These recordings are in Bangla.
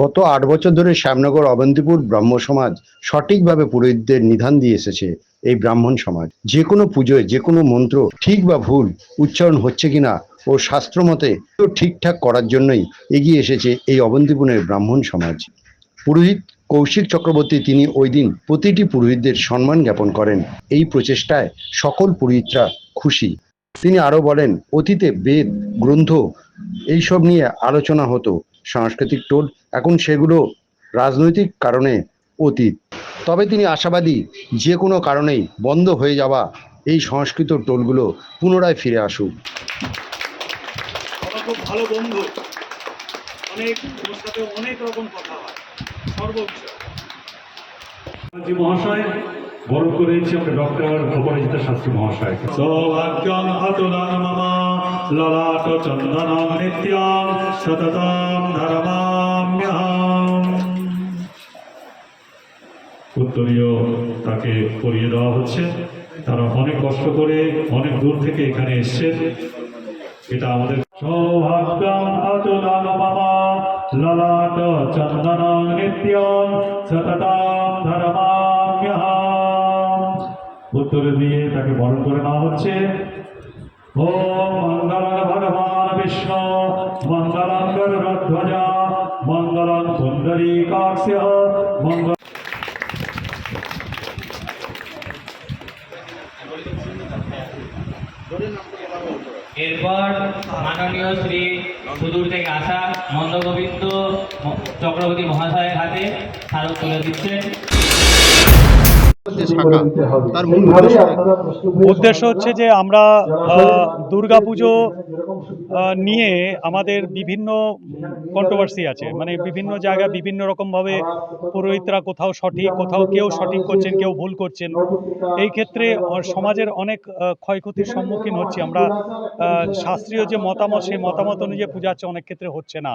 গত আট বছর ধরে শ্যামনগর, অবন্তিপুর ব্রাহ্ম সমাজ সঠিকভাবে পুরোহিতদের নিধান দিয়ে এসেছে এই ব্রাহ্মণ সমাজ। যে কোনো পুজোয়, যে কোনো মন্ত্র, ঠিক বা ভুল, উচ্চারণ হচ্ছে কিনা ও শাস্ত্র মতে ঠিকঠাক করার জন্যই এগিয়ে এসেছে এই অবন্তিপুরের ব্রাহ্মণ সমাজ। পুরোহিত কৌশিক চক্রবর্তী তিনি ওই দিন প্রতিটি পুরোহিতদের সম্মান জ্ঞাপন করেন। এই প্রচেষ্টায় সকল পুরোহিতরা খুশি। তিনি আরও বলেন, অতীতে বেদ, গ্রন্থ, এইসব নিয়ে আলোচনা হতো। সাংস্কৃতিক টোল এখন সেগুলো রাজনৈতিক কারণে অতীত। তবে তিনি আশাবাদী যে কোনো কারণেই বন্ধ হয়ে যাওয়া এই সংস্কৃত টোলগুলো পুনরায় ফিরে আসুক। খুব ভালো বন্ধু। অনেক ওর সাথে অনেক রকম কথা হয়। সর্ববিষয়। মহাশয় বরণ করেছি আমরা ডক্টর অপরাজিত শাস্ত্রী মহাশয়। সৌভাগ্যং অতুলং মম ললাট চন্দনং নিত্যং সততং ধর্মাম্যহম। উত্তরীয় তাকে পরিয়ে দেওয়া হচ্ছে। তারা অনেক কষ্ট করে অনেক দূর থেকে এখানে এসছেন। এটা আমাদের সৌভাগ্যং অতুলং মম ললাট চন্দনং নিত্যং সততং ধর্মাম্যহম উত্তরে দিয়ে তাকে বরণ করে নেওয়া হচ্ছে। ওম মঙ্গলং ভগবান বিষ্ণু মঙ্গলং গরুধ্বজা মঙ্গলং পুণ্ডরীকাক্ষ মঙ্গল এরপর মাননীয় শ্রী সুদূর থেকে আসা মন্দগোবিন্দ চক্রবর্তী মহাশয়ের হাতে স্মারক তুলে দিচ্ছেন। তার মূল উদ্দেশ্য উদ্দেশ্য হচ্ছে যে আমরা দুর্গাপুজো নিয়ে আমাদের বিভিন্ন কন্ট্রোভার্সি আছে। মানে বিভিন্ন জায়গায় বিভিন্ন রকমভাবে পুরোহিতরা কোথাও সঠিক, কোথাও কেউ সঠিক করছেন, কেউ ভুল করছেন। এই ক্ষেত্রে সমাজের অনেক ক্ষয়ক্ষতির সম্মুখীন হচ্ছি আমরা। শাস্ত্রীয় যে মতামত, সেই মতামত অনুযায়ী পূজা হচ্ছে অনেক ক্ষেত্রে হচ্ছে না।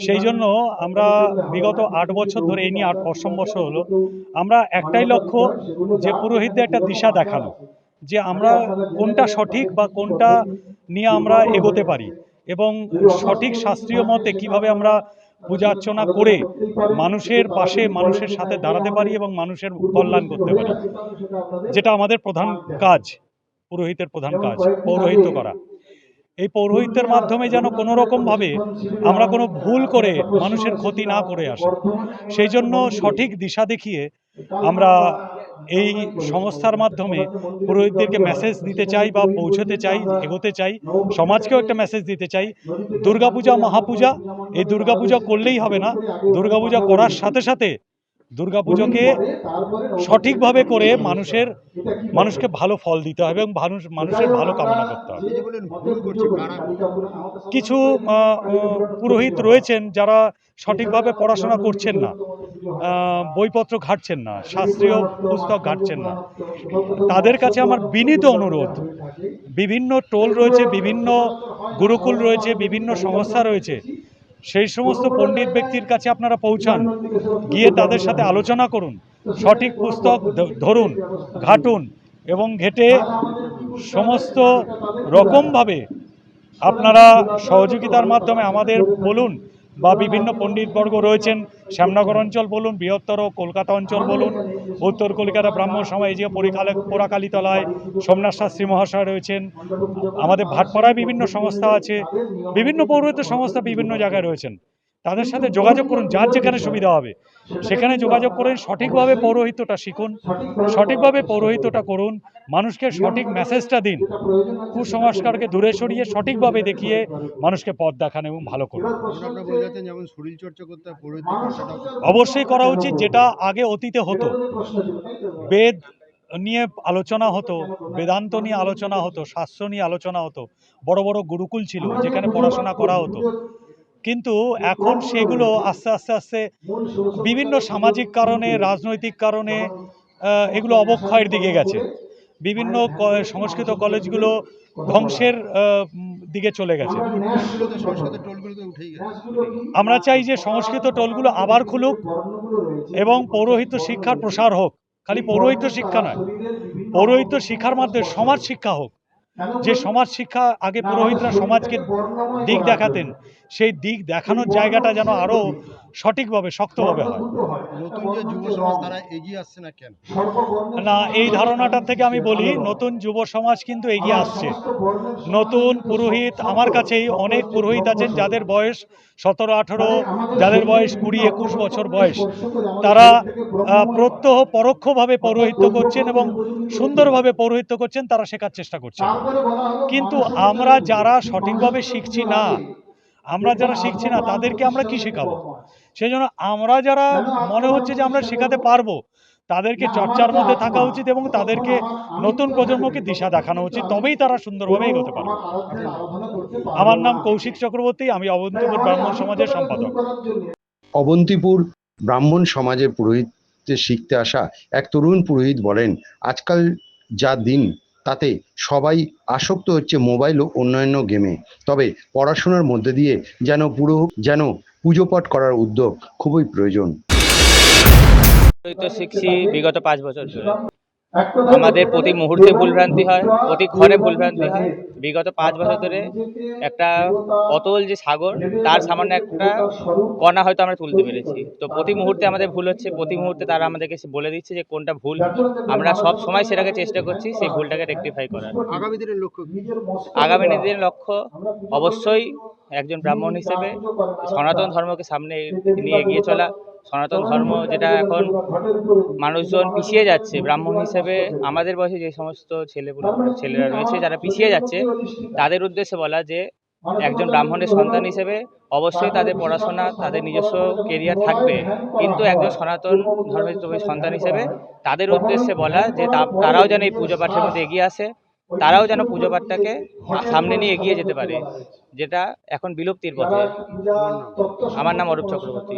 সেই জন্য আমরা বিগত আট বছর ধরে এই নিয়ে আট অষ্টম হলো। আমরা একটাই লক্ষ্য যে পুরোহিতদের একটা দিশা দেখানো। যে আমরা কোনটা সঠিক বা কোনটা নিয়ে আমরা এগোতে পারি এবং সঠিক শাস্ত্রীয় মতে কীভাবে আমরা পূজা অর্চনা করে মানুষের পাশে মানুষের সাথে দাঁড়াতে পারি এবং মানুষের কল্যাণ করতে পারি, যেটা আমাদের প্রধান কাজ, পুরোহিতের প্রধান কাজ, পৌরোহিত্য করা। এই পৌরোহিত্যের মাধ্যমে যেন কোনো রকমভাবে আমরা কোনো ভুল করে মানুষের ক্ষতি না করে আসি। সেই জন্য সঠিক দিশা দেখিয়ে আমরা এই সংস্থার মাধ্যমে পুরোহিতদেরকে মেসেজ দিতে চাই বা পৌঁছতে চাই, এগোতে চাই, সমাজকেও একটা মেসেজ দিতে চাই। দুর্গাপূজা, মহাপূজা, এই দুর্গাপূজা করলেই হবে না। দুর্গাপূজা করার সাথে সাথে দুর্গাপুজোকে সঠিকভাবে করে মানুষের মানুষকে ভালো ফল দিতে হবে এবং মানুষ মানুষের ভালো কামনা করতে হবে। কিছু পুরোহিত রয়েছেন যারা সঠিকভাবে পড়াশোনা করছেন না বইপত্র ঘাটছেন না শাস্ত্রীয় পুস্তক ঘাটছেন না। তাদের কাছে আমার বিনীত অনুরোধ বিভিন্ন টোল রয়েছে বিভিন্ন গুরুকুল রয়েছে বিভিন্ন সংস্থা রয়েছে সেই সমস্ত পণ্ডিত ব্যক্তির কাছে আপনারা পৌঁছান। গিয়ে তাদের সাথে আলোচনা করুন। সঠিক পুস্তক ধরুন, ঘাটুন এবং ঘেটে সমস্ত রকমভাবে আপনারা সহযোগিতার মাধ্যমে আমাদের বলুন বা বিভিন্ন পণ্ডিতবর্গ রয়েছেন। শ্যামনগর অঞ্চল বলুন, বৃহত্তর কলকাতা অঞ্চল বলুন, উত্তর কলকাতা ব্রাহ্মণ সমাজ যে পরিকালে পোড়াকালীতলায় সোমনাথ শাস্ত্রী মহাশয় রয়েছেন। আমাদের ভাটপাড়ায় বিভিন্ন সংস্থা আছে, বিভিন্ন পৌরহিত সংস্থা বিভিন্ন জায়গায় রয়েছেন। তাদের সাথে যোগাযোগ করুন যার যেখানে সুবিধা হবে। সেখানে যোগাযোগ করে সঠিকভাবে পৌরোহিত্যটা শিখুন সঠিকভাবে পৌরোহিত্যটা করুন মানুষকে সঠিক মেসেজটা দিন কুসংস্কারকে দূরে সরিয়ে সঠিকভাবে দেখিয়ে মানুষকে পথ দেখান এবং ভালো করুন। অবশ্যই করা উচিত যেটা আগে অতীতে হতো। বেদ নিয়ে আলোচনা হতো বেদান্ত নিয়ে আলোচনা হতো শাস্ত্র নিয়ে আলোচনা হতো বড় বড় গুরুকুল ছিল যেখানে পড়াশোনা করা হতো। কিন্তু এখন সেগুলো আস্তে আস্তে আস্তে বিভিন্ন সামাজিক কারণে রাজনৈতিক কারণে এগুলো অবক্ষয়ের দিকে গেছে। বিভিন্ন সংস্কৃত কলেজগুলো ধ্বংসের দিকে চলে গেছে। আমরা চাই যে সংস্কৃত টোলগুলো আবার খুলুক এবং পৌরোহিত্য শিক্ষার প্রসার হোক। খালি পৌরোহিত্য শিক্ষা নয় পৌরোহিত্য শিক্ষার মাধ্যমে সমাজ শিক্ষা হোক। যে সমাজ শিক্ষা আগে পুরোহিতরা সমাজকে দিক দেখাতেন সেই দিক দেখানোর জায়গাটা যেন আরও সঠিকভাবে শক্তভাবে হয়। নতুন যে যুব সমাজ তারা এগিয়ে আসছে না কেন? না এই ধারণাটার থেকে আমি বলি নতুন যুব সমাজ কিন্তু এগিয়ে আসছে। নতুন পুরোহিত আমার কাছেই অনেক পুরোহিত আছেন যাদের বয়স সতেরো আঠেরো যাদের বয়স কুড়ি একুশ বছর বয়স। তারা প্রত্যহ পরোক্ষভাবে পৌরোহিত্য করছেন এবং সুন্দরভাবে পৌরোহিত্য করছেন তারা শেখার চেষ্টা করছেন। কিন্তু আমরা যারা সঠিকভাবে শিখছি না আমরা যারা শিখছি না তাদেরকে আমরা কি শেখাবো? সেই জন্য আমরা যারা মনে হচ্ছে যে আমরা শেখাতে পারব তাদেরকে চর্চার মধ্যে থাকা উচিত এবং তাদেরকে নতুন প্রজন্মকে দিশা দেখানো উচিত তবেই তারা সুন্দরভাবে এগোতে পারবে। আমার নাম কৌশিক চক্রবর্তী আমি অবন্তিপুর ব্রাহ্মণ সমাজের সম্পাদক। অবন্তিপুর ব্রাহ্মণ সমাজের পুরোহিতে শিখতে আসা এক তরুণ পুরোহিত বলেন আজকাল যা দিন তাতে সবাই আসক্ত হচ্ছে মোবাইল ও অন্যান্য গেমে তবে পড়াশোনার মধ্যে দিয়ে যেন পুরো, যেন পুজো পাঠ করার উদ্যোগ খুবই প্রয়োজন। শিখছি বিগত পাঁচ বছর আমাদের প্রতি মুহূর্তে ভুলভ্রান্তি হয় প্রতি ক্ষণে ভুলভ্রান্তি হয়। বিগত পাঁচ বছর ধরে একটা অতল যে সাগর তার সামান্য একটা কণা হয়তো আমরা তুলতে পেরেছি। তো প্রতি মুহূর্তে আমাদের ভুল হচ্ছে প্রতি মুহূর্তে তারা আমাদেরকে সে বলে দিচ্ছে যে কোনটা ভুল। আমরা সব সময় সেটাকে চেষ্টা করছি সেই ভুলটাকে রেকটিফাই করার। আগামী দিনের লক্ষ্য আগামী দিনের লক্ষ্য অবশ্যই একজন ব্রাহ্মণ হিসেবে সনাতন ধর্মকে সামনে নিয়ে এগিয়ে চলা। সনাতন ধর্ম যেটা এখন মানুষজন পিছিয়ে যাচ্ছে, ব্রাহ্মণ হিসেবে আমাদের বয়সে যে সমস্ত ছেলে ছেলেরা রয়েছে, যারা পিছিয়ে যাচ্ছে, তাদের উদ্দেশ্যে বলা যে একজন ব্রাহ্মণের সন্তান হিসেবে অবশ্যই তাদের পড়াশোনা, তাদের নিজস্ব কেরিয়ার থাকবে। কিন্তু একজন সনাতন ধর্মের সন্তান হিসেবে তাদের উদ্দেশ্যে বলা যে তারাও যেন এই পুজো পাঠের মধ্যে এগিয়ে আসে, তারাও যেন পুজো পাঠটাকে সামনে নিয়ে এগিয়ে যেতে পারে, যেটা এখন বিলুপ্তির পথে। আমার নাম অরূপ চক্রবর্তী।